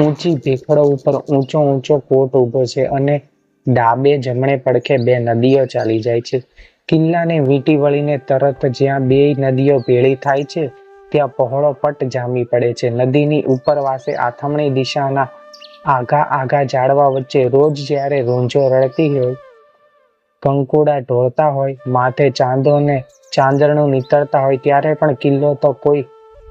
ઊંચી ભેખડો ઉપર ઊંચો ઊંચો કોટ ઊભો છે અને ડાબે જમણે પડખે બે નદીઓ ચાલી જાય છે. કિલ્લાને વીંટી વળીને તરત જ્યાં બે નદીઓ ભેળી થાય છે, ત્યાં પહોળો પટ જામી પડે છે. નદીની ઉપરવાસે આથમણી દિશાના આઘા આઘા ઝાડવા વચ્ચે રોજ જ્યારે રોંજો રડતી હોય, કંકુડા ઢોળતા હોય, માથે ચાંદોને ચાંદરણું નીતરતા હોય, ત્યારે પણ કિલ્લો તો કોઈ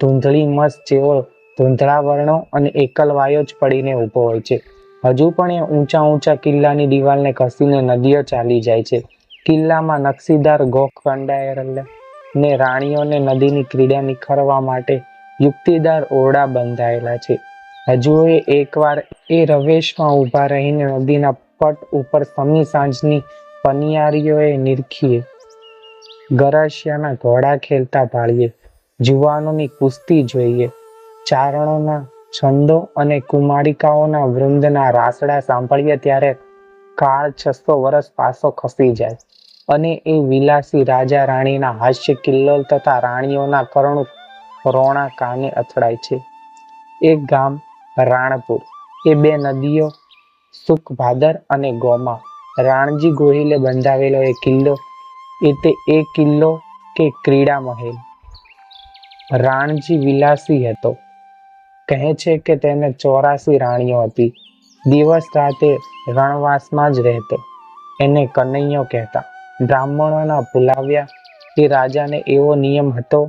ધૂંધળી મસ્ત જેવો ધૂંધળા વર્ણો અને એકલ વાયો જ પડીને ઊભો હોય છે. હજુ પણ એ ઊંચા ઊંચા કિલ્લાની દિવાલને ઘસીને નદીઓ ચાલી જાય છે. કિલ્લામાં નકશીદાર ગોખ કંડાયેલા ને રાણીઓને નદીની ક્રીડા નિખરવા માટે યુક્તિદાર ઓરડા બંધાયેલા છે. હજુ એ એકવાર એ રવેશમાં ઊભા રહીને નદીના પટ ઉપર સમી સાંજની પનિયારીઓએ નિરખીએ. ગરાશિયાના ઘોડા ખેલતા ભાળીએ. જુવાનોની કુસ્તી જોઈએ. ચારણોના છંદો અને કુમારિકાઓના વૃંદના રાસડા સાંભળીએ ત્યારે કાળ છસો વર્ષ પાછો ખસી જાય. અને એ વિલાસી રાજા રાણીના હાસ્ય કિલ્લોલ તથા રાણીઓના કરુણ રોણા કાને અથડાય છે. એક ગામ, રાણપુર. એ બે નદીઓ, સુખભાદર અને ગોમા. રાણજી ગોહિલે બંધાવેલો એ કિલ્લો. એ તે એ કિલ્લો કે ક્રીડા મહેલ રાણજી વિલાસી હતો. કહે છે કે તેને ચોરાસી રાણીઓ હતી. દિવસ રાતે રણવાસમાં જ રહેતો. એને કનૈયો કહેતા, બ્રાહ્મણોના ભૂલાવ્યા એ રાજાને એવો નિયમ હતો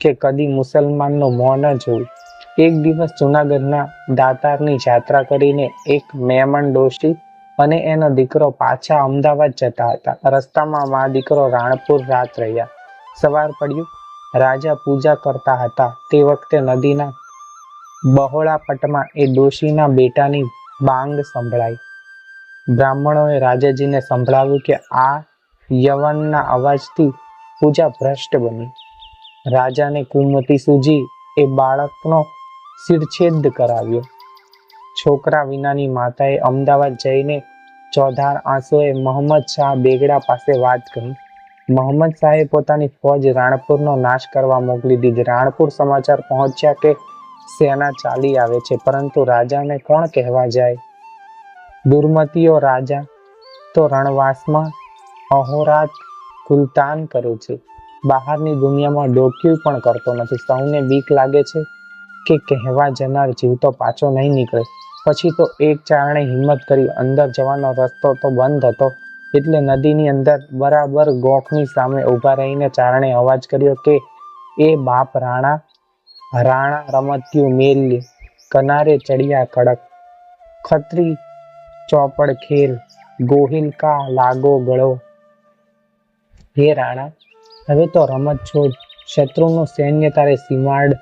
કે કદી મુસલમાનનો મોં ન જોવું એક દિવસ જુનાગઢના દાતારની યાત્રા કરીને એક મેમણ ડોશી અને એનો દીકરો પાછા અમદાવાદ જતા હતા. રસ્તામાં મા દીકરો રાણપુર રાત રહ્યા. સવાર પડ્યું. રાજા પૂજા કરતા હતા. તે વખતે નદીના બહોળા એ ડોશીના બેટાની બાંગ સંભળાઈ. બ્રાહ્મણોએ રાજાજીને સંભળાવ્યું કે આ યવનના અવાજથી પૂજા ભ્રષ્ટ બની. રાજાને કુમતી સૂજી એ બાળકનો શિરછેદ કરાવ્યો. છોકરા વિનાની માતાએ અમદાવાદ જઈને ચોધાર આંસુએ મોહમ્મદ શાહ બેગડા પાસે વાત કરી. મોહમ્મદ શાહે પોતાની ફોજ રાણપુરનો નાશ કરવા મોકલી દીધી. રાણપુર સમાચાર પહોંચ્યા કે સેના ચાલી આવે છે, પરંતુ રાજાને કોણ કહેવા જાય? દુર્મતીઓ રાજા, તો રણવાસમાં અહોરાત કુલતાન કરે છે. બહારની દુનિયામાં ડોક્યું પણ કરતો નથી. સૌને બીક લાગે છે કે કહેવા જનાર જીવતો પાછો નહીં નીકળે. પછી તો એક ચારણે હિંમત કરી, અંદર જવાનો રસ્તો તો બંધ હતો, એટલે નદીની અંદર બરાબર ગોખની સામે ઊભા રહીને ચારણે અવાજ કર્યો કે, એ બાપ રાણા રાણા રમત્યું મેલ્ય. કનારે ચડિયા કડક. ખત્રી ચોપડ ખેલ. ગોહિલ કા લાગો ગળો. હે રાણા, હવે તો રમત છોડ. શત્રુનું સૈન્ય તારે સીમાડ.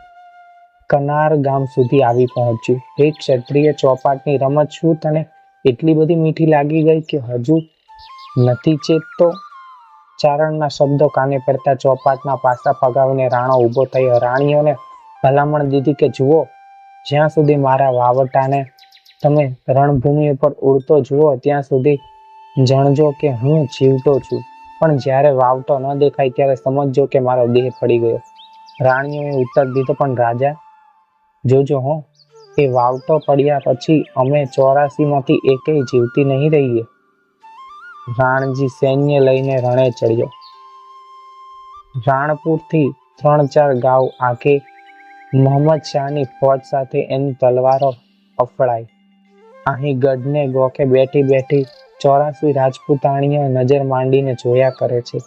કનાર ગામ સુધી આવી પહોંચ્યું. હે ક્ષત્રિય ચોપાટની રમત શું તને એટલી બધી મીઠી લાગી ગઈ કે હજુ નથી ચેતતો? ચારણના શબ્દો કાને પડતા ચોપાટના પાસા ફગાવીને રાણો ઊભો થયો રાણીઓને ભલામણ દીધી કે જુઓ, જ્યાં સુધી મારા વાવટાને તમે રણભૂમિ ઉપર ઉડતો જુઓ, ત્યાં સુધી જાણજો કે હું જીવતો છું. પણ જ્યારે વાવટો ન દેખાય, ત્યારે સમજજો કે મારો દેહ પડી ગયો. રાણીઓએ ઉત્તર દીધો, પણ રાજા, જોજો હો, એ વાવટો પડ્યા પછી અમે ચોરાસીમાંથી એકેય જીવતી નહીં રહીએ. રાણજી સૈન્ય લઈને રણે ચડ્યો. રાણપુરથી ત્રણ ચાર ગાંવ આગે મોહમ્મદ શાહની ફોજ સાથે એની તલવારો અફડાઈ અહીં ગઢને ગોખે બેઠી બેઠી ચોરાસી રાજપૂતાણીઓ નજર માંડીને જોયા કરે છે.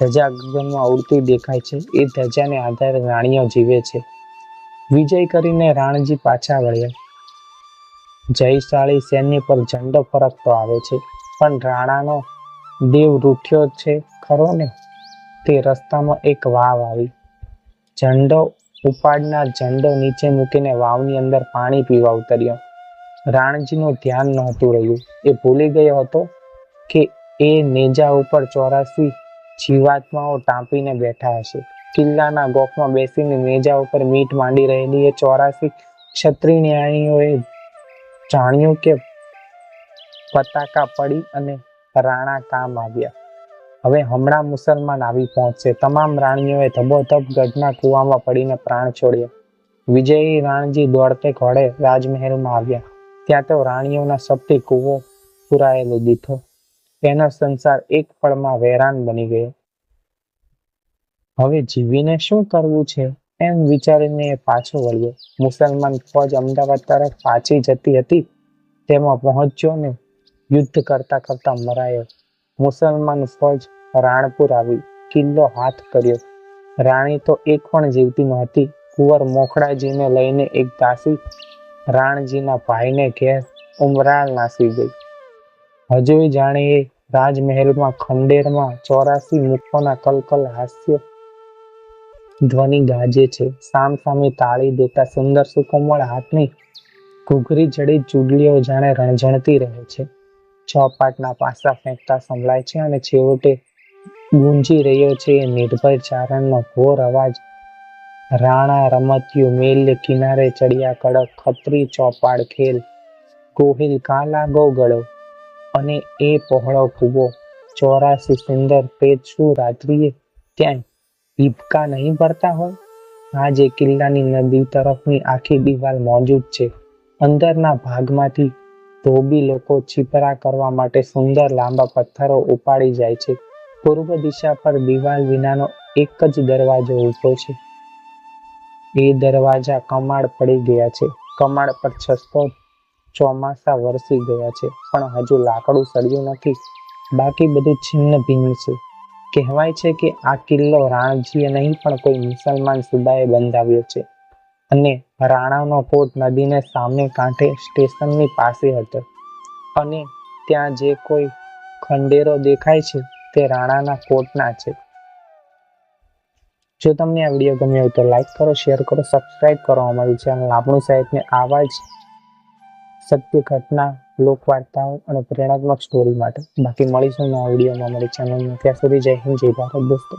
ધજા ગગનમાં ઉડતી દેખાય છે. એ ધજાને આધારે રાણીઓ જીવે છે. વિજય કરીને રાણજી પાછા વળ્યા. જયશાળી સૈન્ય પર ઝંડો ફરકતો આવે છે. પણ રાણાનો દેવ રૂઠ્યો છે ખરો ને? તે રસ્તામાં એક વાવ આવી. ઝંડો ઉપાડનાર ઝંડો નીચે મૂકીને વાવની અંદર પાણી પીવા ઉતર્યો. રાણજીનું ધ્યાન નહોતું રહ્યું. એ ભૂલી ગયો હતો કે એ નેજા ઉપર ચોરાસી જીવાત્માઓ ટાંપીને બેઠા હશે. કિલ્લાના ગોખમાં બેસીને નેજા ઉપર મીટ માંડી રહેલી એ ચોરાસી ક્ષત્રિયાણીઓએ જાણ્યું કે પતાકા પડી અને રાણા કામ આવ્યા. હવે હમણાં મુસલમાન આવી પહોંચશે. તમામ રાણીઓએ ધબોધબ ગઢના કૂવામાં પડીને પ્રાણ છોડ્યા. વિજયી રાણજી દોડતે ઘોડે રાજમહેલમાં આવ્યા. ત્યાં તો રાણીઓના શબ્દે કૂવો પુરાયેલો દીઠો. તેનો સંસાર એક પળમાં વેરાન બની ગયો. હવે જીવીને શું કરવું છે? એમ વિચારીને એ પાછો વળ્યો. મુસલમાન ફોજ અમદાવાદ તરફ પાછી જતી હતી. તેમાં પહોંચ્યો ને યુદ્ધ કરતા કરતા મરાયો. મુસલમાન ફોજ રાણપુર આવી કિલ્લો હાથ કર્યો. રાણી તો એક પણ જીવતી નહોતી. કુંવર મોખડાજીને લઈને એક દાસી રાણજીના ભાઈને ઘેર ઉમરાળ નાસી ગઈ. હજુ જાણે એ રાજમહેલમાં ખંડેરમાં ચોરાસી મુખોના કલકલ હાસ્ય ધ્વનિ ગાજે છે. સામ સામે તાળી દેતા સુંદર સુકોમળ હાથની ઘૂઘરી જડી ચૂડલીઓ જાણે રણઝણતી રહે છે. છ પાટના પાસા ફેંકતા સંભળાય છે અને છેવટે ગુંજી રહ્યો છે. નિર્ભય ચારણનો ઘોર અવાજ. રાણા રમતિયું મેલ્ય કિનારે ચડિયા કડક ખત્રી ચોપાડ ખેલ. કોહિલ કાલા ગો ગળો અને એ પહોળો કૂવો. ચોરાસી સુંદર પેજ શું રાત્રિએ ત્યાં હિબકા નહીં ભરતા હોય? આજે કિલ્લાની નદી તરફની આખી દિવાલ મોજૂદ છે. અંદરના ભાગમાંથી ધોબી લોકો છીપરા કરવા માટે સુંદર લાંબા પથ્થરો ઉપાડી જાય છે. પૂર્વ દિશા પર દિવાલ વિનાનો એક જ દરવાજો ઊભો છે. એ દરવાજા કમાડ પડી ગયા છે. કમાડ પર છસ્તો ચોમાસા વરસી ગયા છે. પણ હજુ લાકડું સળ્યું નથી. બાકી બધું છિન્ન ભિન્ન છે. કહેવાય છે કે આ કિલ્લો રાણજીએ નહીં, પણ કોઈ મુસલમાન સુદાએ બંધાવ્યો છે. અને રાણાનો કોટ નદીને સામે કાંઠે સ્ટેશનની પાસે હતો. અને ત્યાં જે કોઈ ખંડેરો દેખાય છે તે રાણાના કોટના છે. જો તમને આ વીડિયો ગમ્યો હોય તો લાઈક કરો શેર કરો સબસ્ક્રાઇબ કરો અમારી ચેનલ આપણું સાહેબને આવા જ સત્ય ઘટના, લોકવાર્તાઓ અને પ્રેરણાત્મક સ્ટોરી માટે. બાકી મળીશું નવા વિડીયોમાં અમારી ચેનલમાં ત્યાં સુધી જય હિન્દ, જય ભારત દોસ્તો.